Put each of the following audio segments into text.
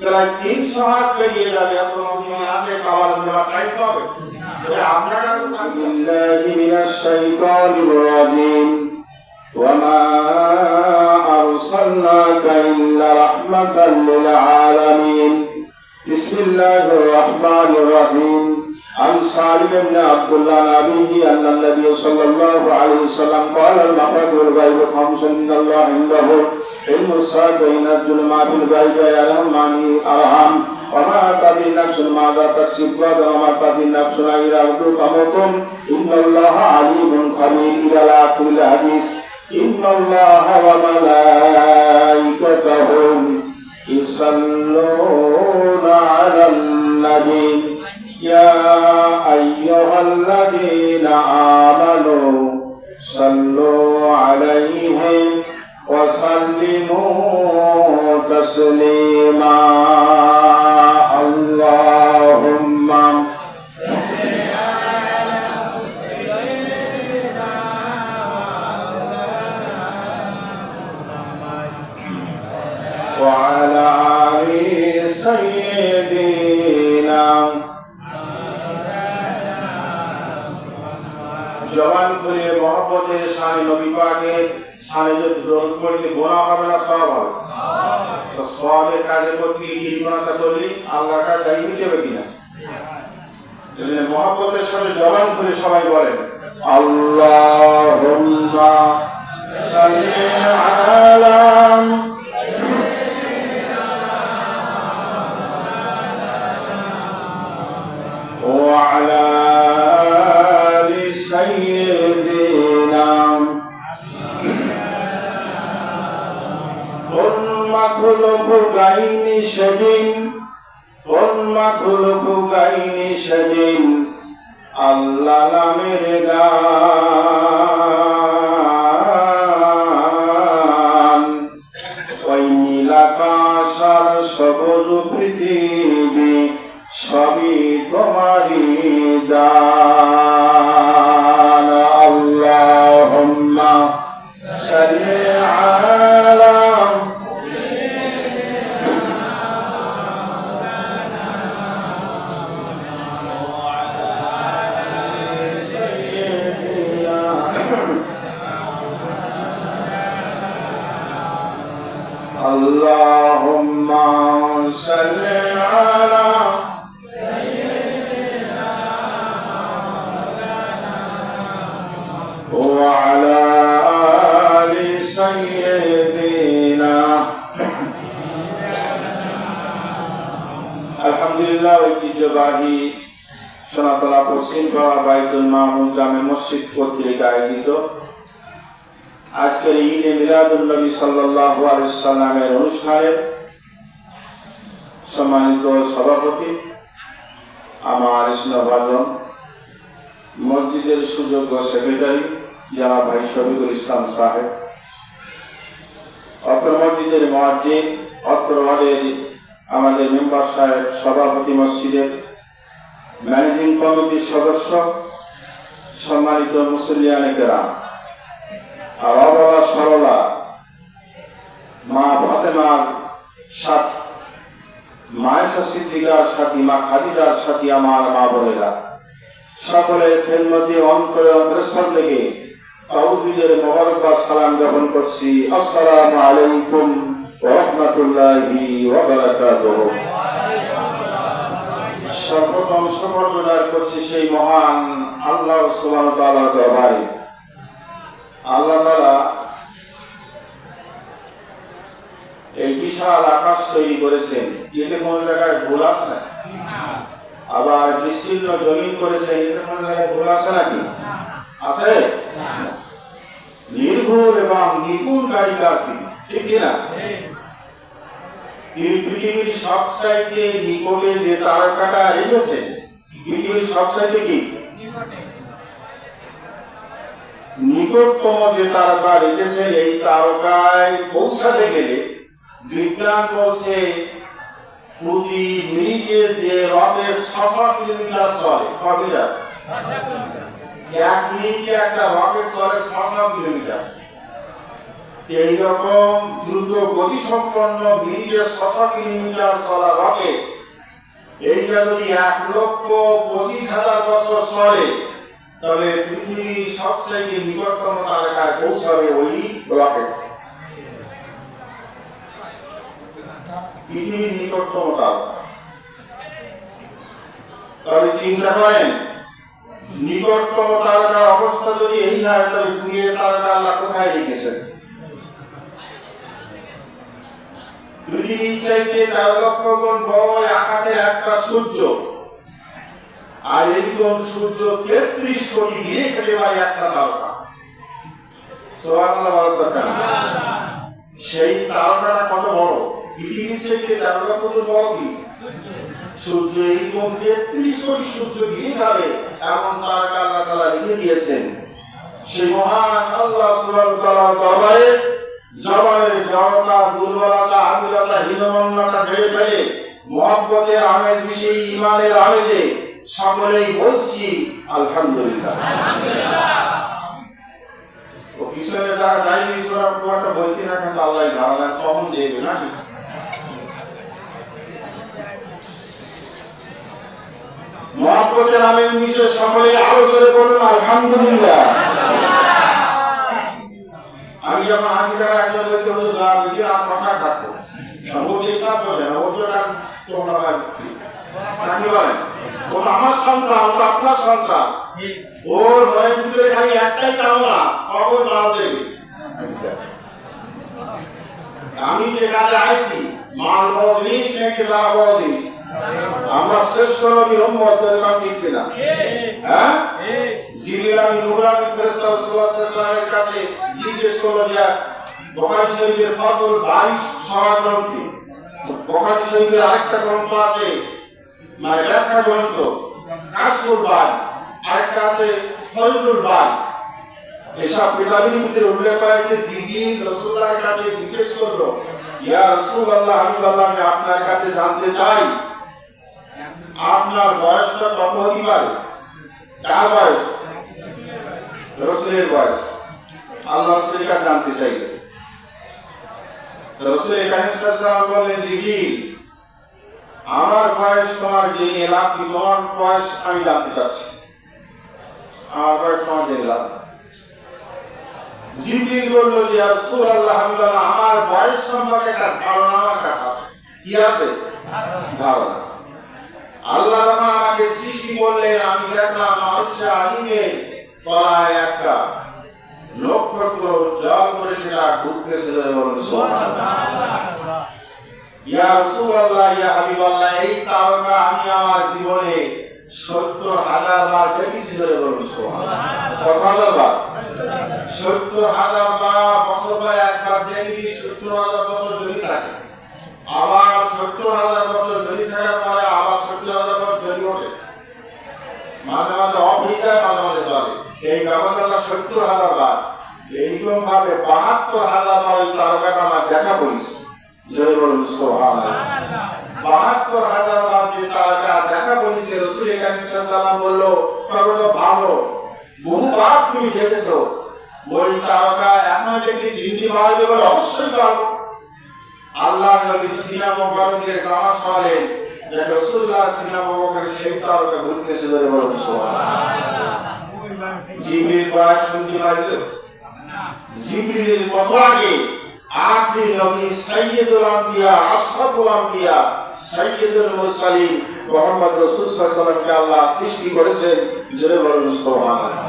প্রায় তিনশো হাত পেরিয়ে যাবে এত নদী আছে খাবার দেওয়ার টাইম পাবে এটা আপনার আর بالله من الشيطان الرجيم وما أرسلناك إلا رحمة للعالمين بسم الله الرحمن الرحيم عن سالم بن عبد الله عن أبيه أن النبي صلى الله عليه وسلم قال المخرج الغيب خمس من الله عنده ينزل ما في الغيب يعلم ما في الأرحام وما تدري نفس ماذا تكسب غدا وما تدري نفس الأرض تموت. إن الله عليم خبير إلى آخر الحديث. إن الله وملائكته يصلون على النبي. يا জবান করে মহব্বতের সানে নবী পাকের সানে যদি গ্রহণ করলে গোনা হবে না সব হবে সবের কাজের প্রতি কৃতজ্ঞতা করলে আল্লাহ কাজ দায়ী হয়ে কিনা? মহাপতের সাথে জবান করে সবাই বলে আল্লাহ আলা সবুজ আলহামদুলিল্লাহ, ঐতিহ্যবাহী সোনাতলা পশ্চিম পাড়া বাইতুল মাহমুদ জামে মসজিদ কর্তৃক আয়োজিত আজকের ঈদে মিলাদুল নবী সাল্লাল্লাহু আলাইহি সাল্লামের অনুষ্ঠানে সম্মানিত সভাপতি, আমার স্নেহভাজন, মসজিদের সুযোগ্য সেক্রেটারি যারা ভাই শফিকুল ইসলাম সাহেব। অত্র মসজিদের মসজিদ, অত্র আমাদের মেম্বার সাহেব, সভাপতি মসজিদের ম্যানেজিং কমিটির সদস্য, সম্মানিত মুসলিয়ানেকেরা আর অবলা সরলা, মা ফাতেমার সাথে মায়েশা সিদ্দিকার সাথী, মা খাদিজার সাথী, আমার মা বোনেরা। সকলের খেলমতি অন্তরে অন্তরস্থল থেকে তাওহীদের মোবারকবাদ সালাম জ্ঞাপন করছি। আসসালামু আলাইকুম। রাহমাতুল্লাহি ওয়া বারাকাতুহু সর্বপ্রথম সমর্পণ করছি সেই মহান আল্লাহ সুবহানাহু ওয়া তাআলার দরবারে। আল্লাহ তাআলা এই বিশাল আকাশ তৈরি করেছেন। এতে কোন জায়গায় ভুল আছে না আবার বিস্তীর্ণ জমিন করেছেন এতে কোন জায়গায় ভুল আছে নাকি? আছে? নির্ভুল এবং নিপুণ কারিগর তিনি ঠিক কিনা তিনি পৃথিবীর সব সাইডে নিকটে যে তারকাটা রেখেছেন, পৃথিবীর সব সাইডে কি? নিকটতম যে তারকা রেখেছেন, এই তারকায় পৌঁছাতে গেলে বিজ্ঞান বলছে, প্রতি মিনিটে যে রকেট ছশো কিলোমিটার চলে কমিটার এক মিনিটে একটা রকেট চলে ছশো কিলোমিটার। এইরকম দ্রুত যদি এক লক্ষ পঁচিশ হাজার বছর পৃথিবীর নিকটতম ওই পৃথিবীর নিকটতম তারকা। নিকটতম অবস্থা যদি এই হয় তবে দূরের তারকা আল্লাহ কোথায় রেখেছেন? পৃথিবীর চাইতে তেরো লক্ষ গুণ বড় আকাশে একটা সূর্য। আর এরকম সূর্য তেত্রিশ কোটি দিয়ে খেতে পারে একটা তারকা। সেই তারকাটা কত বড়? পৃথিবীর চাইতে তেরো লক্ষ গুণ বড় কি? সূর্য এইরকম তেত্রিশ কোটি সূর্য দিয়ে যাবে এমন তারকা আল্লাহ তাআলা রেখে দিয়েছেন। সেই মহান সেই ইমানের আমেজে সকলেই বলছি আলহামদুলিল্লাহ আমি যখন আশি একজন কথা তোমরা আমি যে কাজে আইছি, মাল বড় জিনিস নাকি যা বড় জিনিস। আমরা শ্রেষ্ঠ নবীর উম্মত পেলাম ঠিক কিনা? হ্যাঁ? জিবরিল আমিন নুরানি ফেরেশতা রাসূলুল্লাহ সাল্লাল্লাহু কাছে জিজ্ঞেস করল যে, বুখারী শরীফের ফতুল 22 সমাজ গ্রন্থ, বুখারী শরীফের আরেকটা গ্রন্থ আছে মানে ব্যাখ্যা গ্রন্থ। কাশফুল বাই আরেকটা আছে ফরিদুল বাই এসব কিতাবের মধ্যে উল্লেখ হয়েছে জিবরিল রাসূলুল্লাহর কাছে জিজ্ঞেস করল, ইয়া রাসূলুল্লাহ হাবিবাল্লাহ আমি আপনার কাছে জানতে চাই, আপনার বয়সটা কত হতে পারে? কার বয়স? রসুলের বয়স। আল্লাহ রসুলের কাছে জানতে চাই রসুলের কাছে বললেন জিবিল আমার বয়স তোমার জেনে এলাম তোমার বয়স আমি জানতে চাচ্ছি। আমার বয়স তোমার এলাম। জিবিল বলল যে আল্লাহ আমার বয়স সম্পর্কে একটা ধারণা আমার কাছে কি আছে? ধারণা। আল্লাহ আমাকে সৃষ্টি আমি দেখলাম মানুষের আলিমে তলায় একটা নক্ষত্র জল করে সেটা ঘুরতেছে বলুন সুবহানাল্লাহ। তারকা আমার জীবনে সত্তর হাজার বার দেখেছি ধরে বলুন। হাজার বার, বছর পরে একবার বছর যদি থাকে। আবার সত্তর হাজার বছর যদি থাকার পরে আবার সত্তর হাজার বছর যদি ওঠে। মাঝে মাঝে অফ মাঝে মাঝে চলে। এই ব্যবধানটা সত্তর হাজার বার। এইরকম ভাবে বাহাত্তর হাজার বার ওই তারকাটা আমার দেখা পড়েছে বাহাত্তর তারকা দেখা পড়েছে রসুল সাল্লাম বলল তবে তো ভালো। বহুবার তুমি দেখেছ ওই তারকা এখন দেখি চিনতে আল্লাহ নবী সিনা মোবারকের সেই তারকা ঘুরতে সুবহানাল্লাহ বয়স আগে আখরি নবী সাইয়্যিদুল আম্বিয়া আশরাফুল আম্বিয়া সাইয়্যিদুল মুরসালিন মুহাম্মদ রাসূল সাল্লাল্লাহু আল্লাহ সৃষ্টি করেছেন। জোরে বলুন সুবহানাল্লাহ।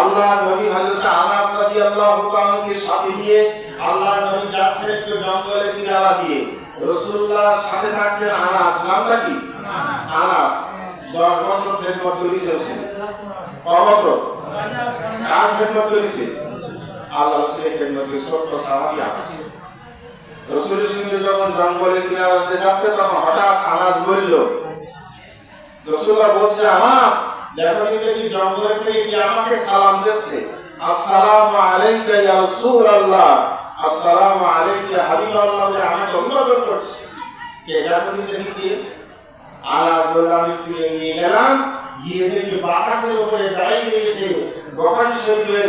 আল্লাহ নবী হযরত আনাস রাদিয়াল্লাহু তাআলাকে সাথে নিয়ে আল্লাহ নবী যাচ্ছেন একটু জঙ্গলের কিনারা দিয়ে। রাসূলুল্লাহ সাথে থাকতেন আনাস। নামটা কি? আনাস। দশ বছর খেদমত করেছিলেন ক বছর? কার খেদমত করেছে আল্লাহ রসুলের আছে। রসুলের যখন জঙ্গলের কিনারাতে যাচ্ছে, তখন হঠাৎ আনাস বলল রসুল্লাহ বলছে আনাস দেখো কি জঙ্গলের থেকে কি আমাকে সালাম দিচ্ছে? আসসালামু আলাইকা ইয়া রাসূলুল্লাহ। আসসালামু আলাইকা হাবিবাল্লাহ, বলে আমাকে অভিবাদন করছে। দেখো কি? আলা ফিরে নিয়ে গেলাম, গিয়ে দেখি বাতাসের উপরে দাঁড়িয়ে রয়েছে বখারি শরীফের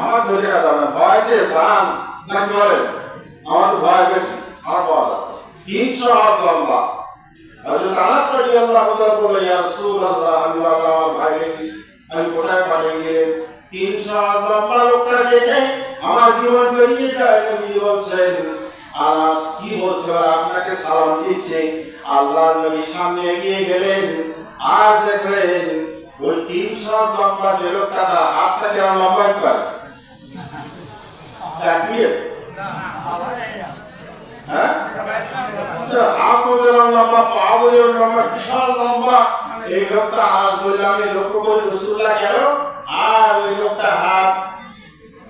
আমার ধরে রাখা না ভয়তে যান নাকি বলে, আমার তো ভয় বেশি, আমার বলা তিনশো হাত লম্বা। বাবা, আমার কোথায় লম্বা আমার জীবন যায় আনাস, কি বলছো? আপনাকে সালাম দিচ্ছে আল্লাহ সামনে এগিয়ে গেলেন। আর দেখলেন, ওই তিনশো লম্বা যে লোকটা তার হাতটা কেমন লম্বা করে। হ্যাঁ? গেল আর ওই লোকটা হাত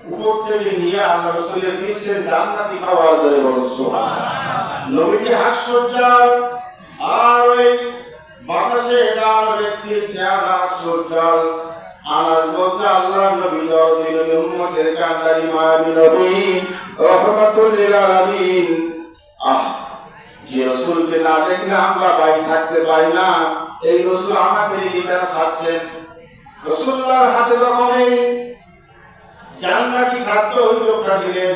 উপর থেকে নিয়ে আল্লাহ রসুলের দিয়েছেন জান্নাতি খাবার ধরে বলছ নবীজি হাস্যজ্জ্বল। আর ওই বাতাসে গান ব্যক্তির চেহারা আমার বলছে আল্লাহ নবী দিন উম্মতের কান্দারি মায়াবী নবী। রহমাতুল লিল আলামিন। আহ, যে রসুলকে না দেখলে আমরা বাড়ি থাকতে পারি না। এই রসুল আমাকে গীতার খাচ্ছেন রসুল্লাহর হাতে যখন এই জান্নাতি খাদ্য ওই লোকটা দিলেন